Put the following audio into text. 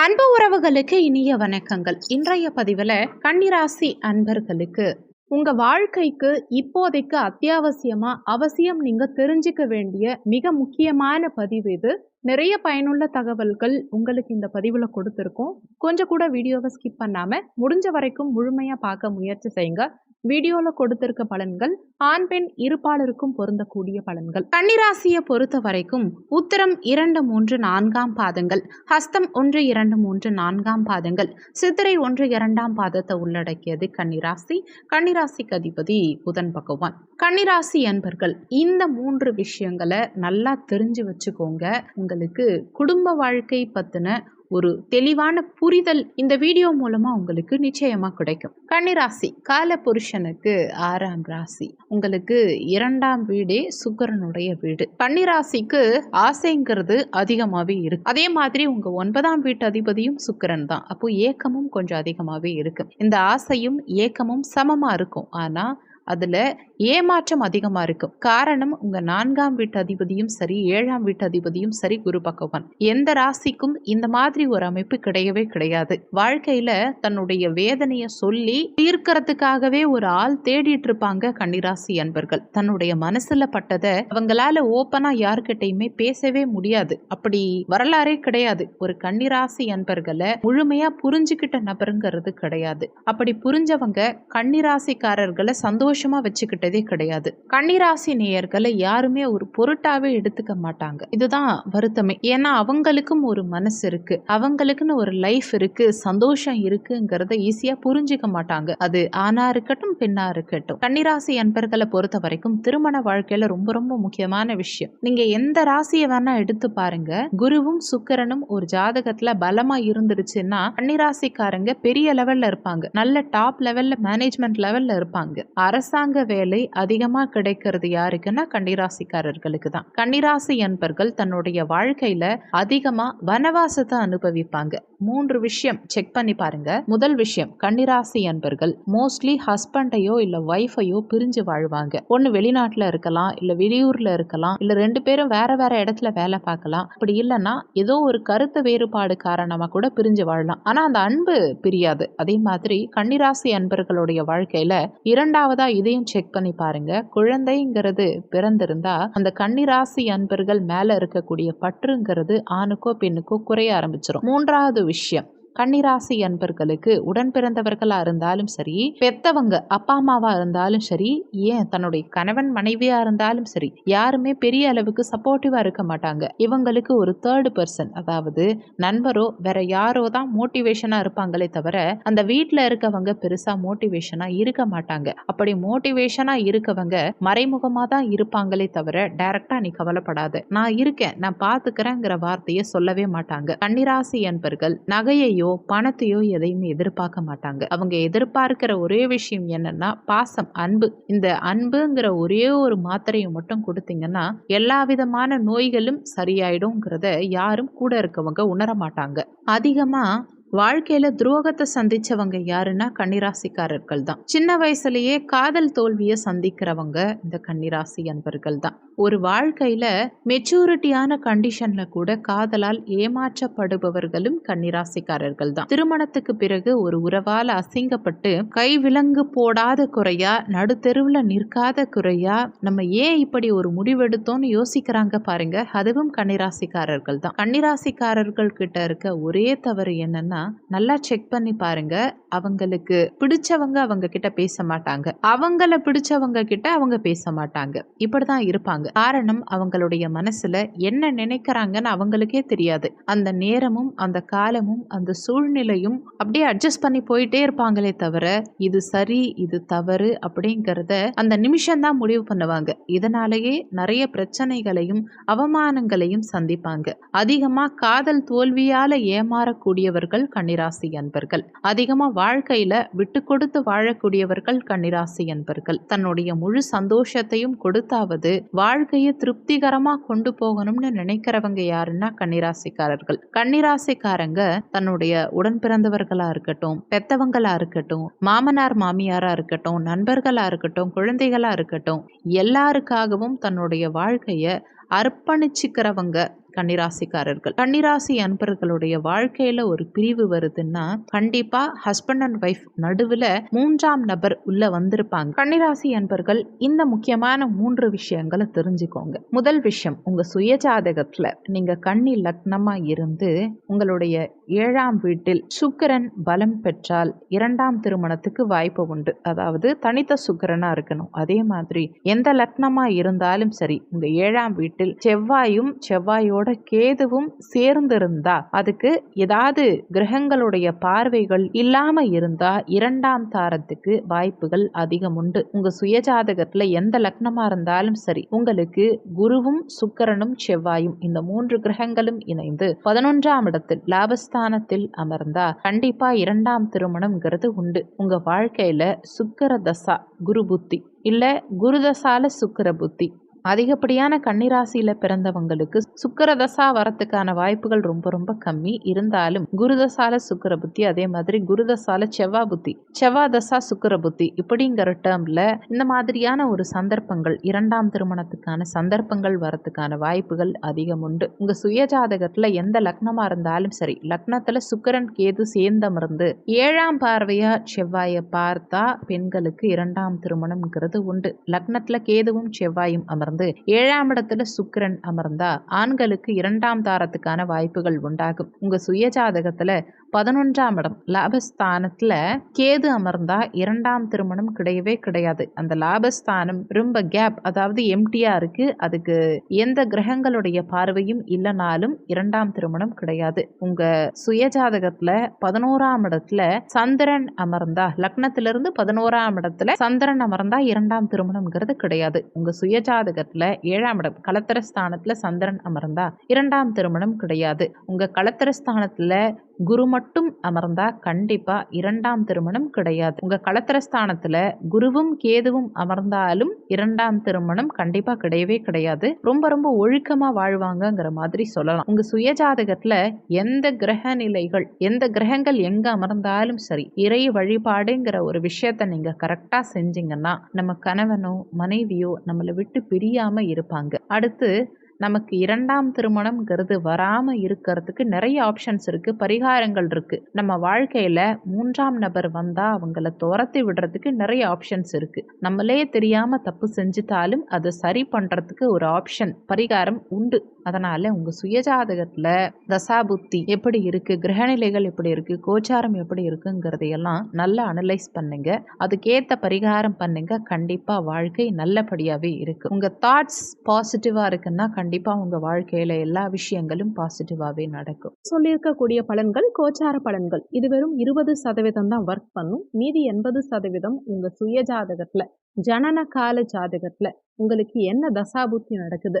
அன்பு உறவுகளுக்கு இனிய வணக்கங்கள். இன்றைய பதிவில் கன்னிராசி அன்பர்களுக்கு உங்கள் வாழ்க்கைக்கு இப்போதைக்கு அத்தியாவசியமாக அவசியம் நீங்கள் தெரிஞ்சுக்க வேண்டிய மிக முக்கியமான பதிவு இது. நிறைய பயனுள்ள தகவல்கள் உங்களுக்கு இந்த பதிவில் கொடுத்துருக்கோம். கொஞ்சம் கூட வீடியோவை ஸ்கிப் பண்ணாமல் முடிஞ்ச வரைக்கும் முழுமையாக பார்க்க முயற்சி செய்யுங்க. வீடியோவில் கொடுத்திருக்க பலன்கள் ஆண் பெண் இருப்பாளருக்கும் பொருந்தக்கூடிய பலன்கள். கன்னிராசியை பொறுத்த வரைக்கும் உத்தரம் இரண்டு மூன்று நான்காம் பாதங்கள் ஹஸ்தம் ஒன்று இரண்டு மூன்று நான்காம் பாதங்கள் சித்திரை ஒன்று இரண்டாம் பாதத்தை உள்ளடக்கியது கன்னிராசி. கன்னிராசிக்கு அதிபதி புதன் பகவான். கன்னிராசி என்பர்கள் இந்த மூன்று விஷயங்களை நல்லா தெரிஞ்சு வச்சுக்கோங்க. உங்களுக்கு குடும்ப வாழ்க்கை பற்றின ஒரு தெளிவான புரிதல் இந்த வீடியோ மூலமாக உங்களுக்கு நிச்சயமாக கிடைக்கும். கன்னிராசி கால புருஷனுக்கு ஆறாம் ராசி. உங்களுக்கு இரண்டாம் வீடே சுக்கரனுடைய வீடு. கன்னிராசிக்கு ஆசைங்கிறது அதிகமாகவே இருக்கு. அதே மாதிரி உங்கள் ஒன்பதாம் வீட்டு அதிபதியும் சுக்கரன் தான். அப்போ ஏக்கமும் கொஞ்சம் அதிகமாகவே இருக்கு. இந்த ஆசையும் ஏக்கமும் சமமாக இருக்கும். ஆனால் அதில் ஏமாற்றம் அதிகமாக இருக்கும் காரணம் உங்கள் நான்காம் வீட்டு அதிபதியும் சரி ஏழாம் வீட்டு அதிபதியும் சரி குரு பகவான். எந்த ராசிக்கும் இந்த மாதிரி ஒரு அமைப்பு கிடையவே கிடையாது. வாழ்க்கையில் தன்னுடைய வேதனையை சொல்லி தீர்க்கறதுக்காகவே ஒரு ஆள் தேடிட்டு இருப்பாங்க கன்னிராசி அன்பர்கள். தன்னுடைய மனசுல பட்டதை அவங்களால ஓப்பனா யாருக்கிட்டையுமே பேசவே முடியாது. அப்படி வரலாறே கிடையாது. ஒரு கன்னிராசி அன்பர்களை முழுமையா புரிஞ்சுக்கிட்ட நபருங்கிறது கிடையாது. அப்படி புரிஞ்சவங்க கன்னிராசிக்காரர்களை சந்தோஷமா வச்சுக்கிட்டு கிடையவே கிடையாது. கன்னிராசி நேயர்களை யாருமே ஒரு பொருட்டாவே எடுத்துக்க மாட்டாங்க. இதுதான் வருத்தமே. ஏன்னா அவங்களுக்கும் ஒரு மனசு இருக்கு. அவங்களுக்குன்னு ஒரு லைஃப் இருக்கு. சந்தோஷம் இருக்குங்கிறத ஈஸியா புரிஞ்சுக்க மாட்டாங்க. அது ஆணா இருக்கட்டும் பெண்ணா இருக்கட்டும். கன்னிராசி அன்பர்களை பொறுத்த வரைக்கும் திருமண வாழ்க்கையில ரொம்ப ரொம்ப முக்கியமான விஷயம். நீங்க எந்த ராசியை வேணா எடுத்து பாருங்க. குருவும் சுக்கரனும் ஒரு ஜாதகத்துல பலமா இருந்துருச்சுன்னா கன்னிராசிக்காரங்க பெரிய லெவல்ல இருப்பாங்க. நல்ல டாப் லெவல்ல மேனேஜ்மெண்ட் லெவல்ல இருப்பாங்க. அரசாங்க வேலை வேலை அதிகமாக கிடைக்கிறது யாருக்குன்னா கன்னிராசிக்காரர்களுக்கு தான் கன்னிராசி என்பர்கள் தன்னுடைய வாழ்க்கையில அதிகமா வனவாசத்தை அனுபவிப்பாங்க. மூன்று விஷயம் செக் பண்ணி பாருங்க. முதல் விஷயம் கன்னிராசி அன்பர்கள் மோஸ்ட்லி ஹஸ்பண்டையோ இல்ல ஒய்ஃபையோ பிரிஞ்சு வாழ்வாங்க. ஒன்னு வெளிநாட்டுல இருக்கலாம் இல்ல வெளியூர்ல இருக்கலாம் இல்ல ரெண்டு பேரும் வேற வேற இடத்துல வேலை பார்க்கலாம். அப்படி இல்லைன்னா ஏதோ ஒரு கருத்து வேறுபாடு காரணமா கூட பிரிஞ்சு வாழலாம். ஆனா அந்த அன்பு பிரியாது. அதே மாதிரி கன்னிராசி அன்பர்களுடைய வாழ்க்கையில இரண்டாவதா இதையும் செக் பண்ணி பண்ணி பாருங்க. குழந்தைங்கிறது பிறந்திருந்தா அந்த கன்னிராசி அன்பர்கள் மேல இருக்கக்கூடிய பற்றுங்கிறது ஆணுக்கோ பெண்ணுக்கோ குறைய ஆரம்பிச்சிடும் மூன்றாவது விஷயம் கன்னிராசி அன்பர்களுக்கு உடன் பிறந்தவர்களாக இருந்தாலும் சரி பெத்தவங்க அப்பா அம்மாவாக இருந்தாலும் சரி ஏன் தன்னுடைய கணவன் மனைவியாக இருந்தாலும் சரி யாருமே பெரிய அளவுக்கு சப்போர்ட்டிவாக இருக்க மாட்டாங்க. இவங்களுக்கு ஒரு தேர்டு பர்சன் அதாவது நண்பரோ வேற யாரோ தான் மோட்டிவேஷனாக இருப்பாங்களே தவிர அந்த வீட்டில் இருக்கவங்க பெருசாக மோட்டிவேஷனாக இருக்க மாட்டாங்க. அப்படி மோட்டிவேஷனாக இருக்கவங்க மறைமுகமாக தான் இருப்பாங்களே தவிர டைரக்டா நீ கவலைப்படாத. நான் இருக்கேன் நான் பார்த்துக்கிறேங்கிற வார்த்தையை சொல்லவே மாட்டாங்க. கன்னிராசி அன்பர்கள் நகையை பொருளையோ பணத்தையோ எதையுமே எதிர்பார்க்க மாட்டாங்க. அவங்க எதிர்பார்க்கிற ஒரே விஷயம் என்னன்னா பாசம் அன்பு. இந்த அன்புங்கிற ஒரே ஒரு மாத்திரையை மட்டும் கொடுத்தீங்கன்னா எல்லா விதமான நோய்களும் சரியாயிடும்ங்கிறத யாரும் கூட இருக்கவங்க உணர மாட்டாங்க அதிகமா வாழ்க்கையில துரோகத்தை சந்திச்சவங்க யாருன்னா கன்னிராசிக்காரர்கள் தான். சின்ன வயசுலயே காதல் தோல்வியை சந்திக்கிறவங்க இந்த கன்னிராசி அன்பர்கள் தான். ஒரு வாழ்க்கையில மெச்சூரிட்டியான கண்டிஷன்ல கூட காதலால் ஏமாற்றப்படுபவர்களும் கன்னிராசிக்காரர்கள் தான். திருமணத்துக்கு பிறகு ஒரு உறவால் அசிங்கப்பட்டு கை விலங்கு போடாத குறையா நடுத்தெருவுல நிற்காத குறையா நம்ம ஏன் இப்படி ஒரு முடிவெடுத்தோம்னு யோசிக்கிறாங்க பாருங்க அதுவும் கன்னிராசிக்காரர்கள் தான். கன்னிராசிக்காரர்கள் கிட்ட இருக்க ஒரே தவறு என்னன்னா நல்லா செக் பண்ணி பாருங்க. அவங்களுக்கு பிடிச்சவங்க அவங்க கிட்ட பேச மாட்டாங்க. அவங்கள பிடிச்சவங்க கிட்ட அவங்க பேச மாட்டாங்க. இப்படிதான் இருப்பாங்க. காரணம் அவங்களுடைய மனசுல என்ன நினைக்கிறாங்கன்னு அவங்களுக்கே தெரியாது. அந்த நேரமும் அந்த காலமும் அந்த சூழ்நிலையும் அப்படியே அட்ஜஸ்ட் பண்ணி போயிட்டே இருப்பாங்களே தவிர இது சரி இது தவறு அப்படிங்கிறத அந்த நிமிஷம் தான் முடிவு பண்ணுவாங்க. இதனாலேயே நிறைய பிரச்சனைகளையும் அவமானங்களையும் சந்திப்பாங்க. அதிகமா காதல் தோல்வியால ஏமாறக்கூடியவர்கள் கன்னிராசி அன்பர்கள். அதிகமாக வாழ்க்கையில் விட்டு கொடுத்து வாழக்கூடியவர்கள் கன்னிராசி அன்பர்கள். தன்னுடைய முழு சந்தோஷத்தையும் கொடுத்தாவது வாழ்க்கையை திருப்திகரமாக கொண்டு போகணும்னு நினைக்கிறவங்க யாருன்னா கன்னிராசிக்காரர்கள். கன்னிராசிக்காரங்க தன்னுடைய உடன் பிறந்தவர்களா இருக்கட்டும் பெத்தவங்களா இருக்கட்டும் மாமனார் மாமியாரா இருக்கட்டும் நண்பர்களா இருக்கட்டும் குழந்தைகளா இருக்கட்டும் எல்லாருக்காகவும் தன்னுடைய வாழ்க்கைய அர்ப்பணிச்சுக்கிறவங்க கன்னிராசிக்காரர்கள். கன்னிராசி அன்பர்களுடைய வாழ்க்கையில ஒரு பிரிவு வருதுன்னா கண்டிப்பா ஹஸ்பண்ட் அண்ட் ஒய்ஃப் நடுவுல மூன்றாம் நபர் உள்ள வந்திருப்பாங்க. கன்னிராசி அன்பர்கள் இந்த முக்கியமான மூன்று விஷயங்களை தெரிஞ்சுக்கோங்க. முதல் விஷயம் உங்க சுயஜாதகத்துல நீங்க கன்னி லக்னமா இருந்து உங்களுடைய ஏழாம் வீட்டில் சுக்கிரன் பலம் பெற்றால் இரண்டாம் திருமணத்துக்கு வாய்ப்பு உண்டு. அதாவது தனித்த சுக்கரனா இருக்கணும். அதே மாதிரி எந்த லக்னமா இருந்தாலும் சரி உங்க ஏழாம் வீட்டில் செவ்வாயும் செவ்வாயோட கேதுவும் சேர்ந்திருந்தா அதுக்கு ஏதாவது கிரகங்களுடைய பார்வைகள் இல்லாம இருந்தா இரண்டாம் தாரத்துக்கு வாய்ப்புகள் அதிகம் உண்டு. உங்க சுயஜாதகத்துல எந்த லக்னமா இருந்தாலும் சரி உங்களுக்கு குருவும் சுக்கரனும் செவ்வாயும் இந்த மூன்று கிரகங்களும் இணைந்து பதினொன்றாம் இடத்தில் லாபஸ்தானத்தில் அமர்ந்தா கண்டிப்பா இரண்டாம் திருமணம்ங்கிறது உண்டு. உங்க வாழ்க்கையில சுக்கர தசா குரு புத்தி இல்ல குருதசால சுக்கர புத்தி அதிகப்படியான கன்னிராசியில பிறந்தவங்களுக்கு சுக்கரதசா வரத்துக்கான வாய்ப்புகள் ரொம்ப ரொம்ப கம்மி. இருந்தாலும் குருதசால சுக்கர புத்தி அதே மாதிரி குருதசால செவ்வா புத்தி செவ்வா தசா சுக்கர புத்தி இப்படிங்கிற டேர்ம்ல இந்த மாதிரியான ஒரு சந்தர்ப்பங்கள் இரண்டாம் திருமணத்துக்கான சந்தர்ப்பங்கள் வரத்துக்கான வாய்ப்புகள் அதிகம் உண்டு. உங்க சுயஜாதகத்துல எந்த லக்னமா இருந்தாலும் சரி லக்னத்துல சுக்கரன் கேது சேர்ந்தமர்ந்து ஏழாம் பார்வையா செவ்வாயை பார்த்தா பெண்களுக்கு இரண்டாம் திருமணம்ங்கிறது உண்டு. லக்னத்துல கேதுவும் செவ்வாயும் அமர்ந்து அமர்ந்து ஏழாம் இடத்துல சுக்கிரன் அமர்ந்தா ஆண்களுக்கு இரண்டாம் தாரத்துக்கான வாய்ப்புகள் உண்டாகும். உங்க சுயஜாதகத்துல பதினொன்றாம் இடம் லாபஸ்தானத்துல கேது அமர்ந்தா இரண்டாம் திருமணம் கிடையவே கிடையாது. அந்த லாபஸ்தானம் ரொம்ப கேப் அதாவது எம்டியா இருக்கு அதுக்கு எந்த கிரகங்களுடைய பார்வையும் இல்லைனாலும் இரண்டாம் திருமணம் கிடையாது. உங்க சுயஜாதகத்துல பதினோராம் இடத்துல சந்திரன் அமர்ந்தா லக்னத்திலிருந்து பதினோராம் இடத்துல சந்திரன் அமர்ந்தா இரண்டாம் திருமணம்ங்கிறது கிடையாது. உங்க சுயஜாதக ஜாதகத்துல ஏழாம் இடம் கலத்தரஸ்தானத்துல சந்திரன் அமர்ந்தா இரண்டாம் திருமணம் கிடையாது. உங்க கலத்தரஸ்தானத்துல குரு மட்டும் அமர்ந்தா கண்டிப்பா இரண்டாம் திருமணம் கிடையாது. உங்க களத்திரஸ்தானத்துல குருவும் கேதுவும் அமர்ந்தாலும் இரண்டாம் திருமணம் கண்டிப்பா கிடையவே கிடையாது. ரொம்ப ரொம்ப ஒழுக்கமா வாழ்வாங்கங்கிற மாதிரி சொல்லலாம். உங்க சுயஜாதகத்தில் எந்த கிரக நிலைகள் எந்த கிரகங்கள் எங்க அமர்ந்தாலும் சரி இறை வழிபாடுங்கிற ஒரு விஷயத்த நீங்க கரெக்டா செஞ்சீங்கன்னா நம்ம கணவனோ மனைவியோ நம்மளை விட்டு பிரியாம இருப்பாங்க. அடுத்து நமக்கு இரண்டாம் திருமணம்ங்கிறது வராமல் இருக்கிறதுக்கு நிறைய ஆப்ஷன்ஸ் இருக்குது பரிகாரங்கள் இருக்குது நம்ம வாழ்க்கையில் மூன்றாம் நபர் வந்தால் அவங்கள துரத்தி விடுறதுக்கு நிறைய ஆப்ஷன்ஸ் இருக்குது நம்மளே தெரியாமல் தப்பு செஞ்சுட்டாலும் அதை சரி பண்ணுறதுக்கு ஒரு ஆப்ஷன் பரிகாரம் உண்டு. அதனால உங்கள் சுயஜாதகத்தில் தசாபுத்தி எப்படி இருக்குது கிரகநிலைகள் எப்படி இருக்குது கோச்சாரம் எப்படி இருக்குங்கிறதையெல்லாம் நல்லா அனலைஸ் பண்ணுங்க. அதுக்கேற்ற பரிகாரம் பண்ணுங்க. கண்டிப்பாக வாழ்க்கை நல்லபடியாகவே இருக்குது உங்கள் தாட்ஸ் பாசிட்டிவாக இருக்குன்னா கண்டிப்பாக உங்கள் வாழ்க்கையில் எல்லா விஷயங்களும் பாசிட்டிவாகவே நடக்கும். சொல்லியிருக்கக்கூடிய பலன்கள் கோச்சார பலன்கள். இது வெறும் இருபது சதவீதம் தான் ஒர்க் பண்ணும். மீதி எண்பது சதவீதம் உங்கள் சுயஜாதகத்தில் ஜனன கால ஜாதகத்தில் உங்களுக்கு என்ன தசாபுத்தி நடக்குது?